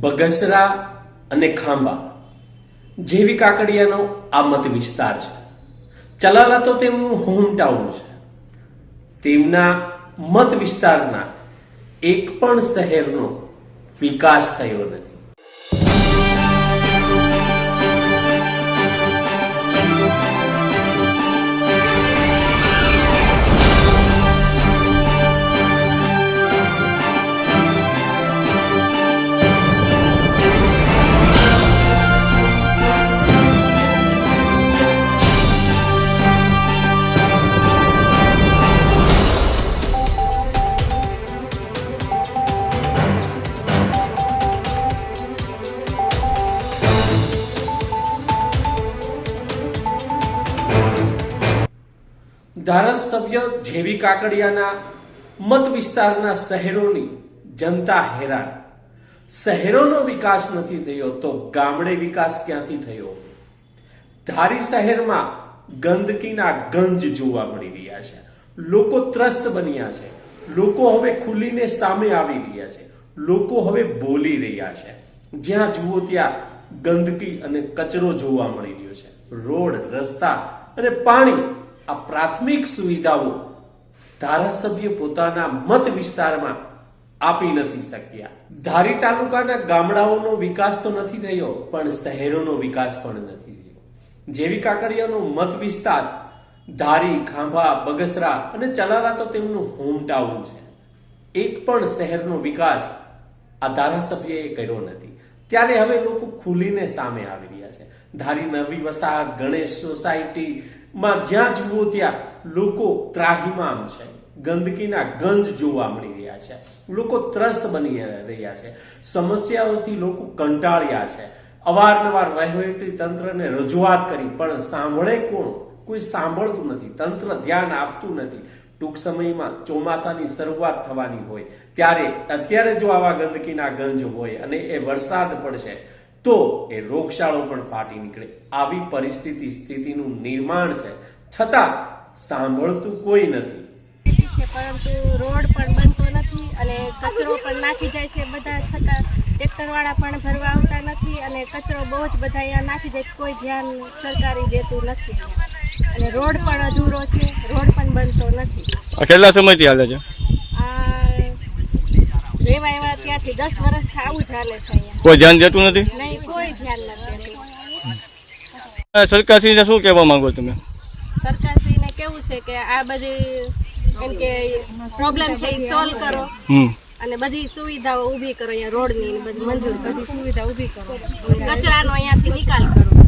બગસરા અને ખાંભા જેવી કાકડિયાનો આ મત વિસ્તાર છે. ચલાલા તો તેમનું હોમટાઉન છે. તેમના મત વિસ્તારના એક પણ શહેરનો વિકાસ થયો નથી. ધારાસભ્ય જેવી કાકડિયાના મત વિસ્તારના શહેરોની જનતા હેરાન. શહેરોનો વિકાસ નથી થયો તો ગામડે વિકાસ ક્યાંથી થયો? ધારી શહેરમાં ગંદકીના ગંજ જોવા મળી રહ્યા છે. લોકો ત્રસ્ત બન્યા છે. લોકો હવે ખુલીને સામે આવી રહ્યા છે. લોકો હવે બોલી રહ્યા છે. જ્યાં જુઓ ત્યાં ગંદકી અને કચરો જોવા મળી રહ્યો છે. રોડ, રસ્તા અને પાણી આ પ્રાથમિક સુવિધાઓ ધારાસભ્ય પોતાના મત વિસ્તારમાં આપી નથી શક્યા. ધારી તાલુકાના ગામડાઓનો વિકાસ તો નથી થયો, પણ શહેરોનો વિકાસ પણ નથી થયો. જેવી કાકડિયાનો મત વિસ્તાર, ધારી, ખાંભા, બગસરા અને ચલાલા તો તેમનું હોમટાઉન છે. એક પણ શહેરનો વિકાસ આ ધારાસભ્યએ કર્યો નથી. ત્યારે હવે લોકો ખુલીને સામે આવી રહ્યા છે. ધારી નવી વસાહત, ગણેશ સોસાયટીમાં જ્યાં જુઓ ત્યાં લોકો ત્રાહીમામ છે. ગંદકીના ગંજ જોવા મળી રહ્યા છે. લોકો ત્રસ્ત બની રહ્યા છે. સમસ્યાઓથી લોકો કંટાળ્યા છે. અવારનવાર વહીવટી તંત્રને રજૂઆત કરી, પણ સાંભળે કોણ? કોઈ સાંભળતું નથી. તંત્ર ધ્યાન આપતું નથી. ટૂંક સમયમાં ચોમાસાની શરૂઆત થવાની હોય. ત્યારે અત્યારે જો આવા ગંદકીના ગંજ હોય અને એ વરસાદ પડશે તો એ રોગચાળો પણ ફાટી નીકળે. આવી પરિસ્થિતિ સ્થિતિનું નિર્માણ છે. છતાં સાંભળતું કોઈ નથી. છે પરંતુ રોડ પણ બનતો નથી અને કચરો પણ નાખી જાય છે બધા છતાં ટ્રેક્ટરવાળા પણ ભરવા આવતા નથી અને કચરો બહુ જ બધા અહીંયા નાખી જાય છે. કોઈ ધ્યાન સરકારી દેતું નથી. અને રોડ પણ અધૂરો છે રોડ પણ બનતો નથી. કેટલા સમયથી હાલે છે? ત્યાંથી દસ વર્ષથી આવું ચાલે છે કોઈ ધ્યાન દેતું નથી? નહીં કોઈ ધ્યાન નથી. સરકારશ્રીને શું કહેવા માંગો તમે? સરકારશ્રીને કેવું છે કે આ બધી એમ કે પ્રોબ્લેમ છે એ સોલ્વ કરો. અને બધી સુવિધાઓ ઊભી કરો અહીંયા રોડની ની બધી મંજૂર બધી સુવિધા ઊભી કરો. કચરાનો અહીંયાથી નિકાલ કરો.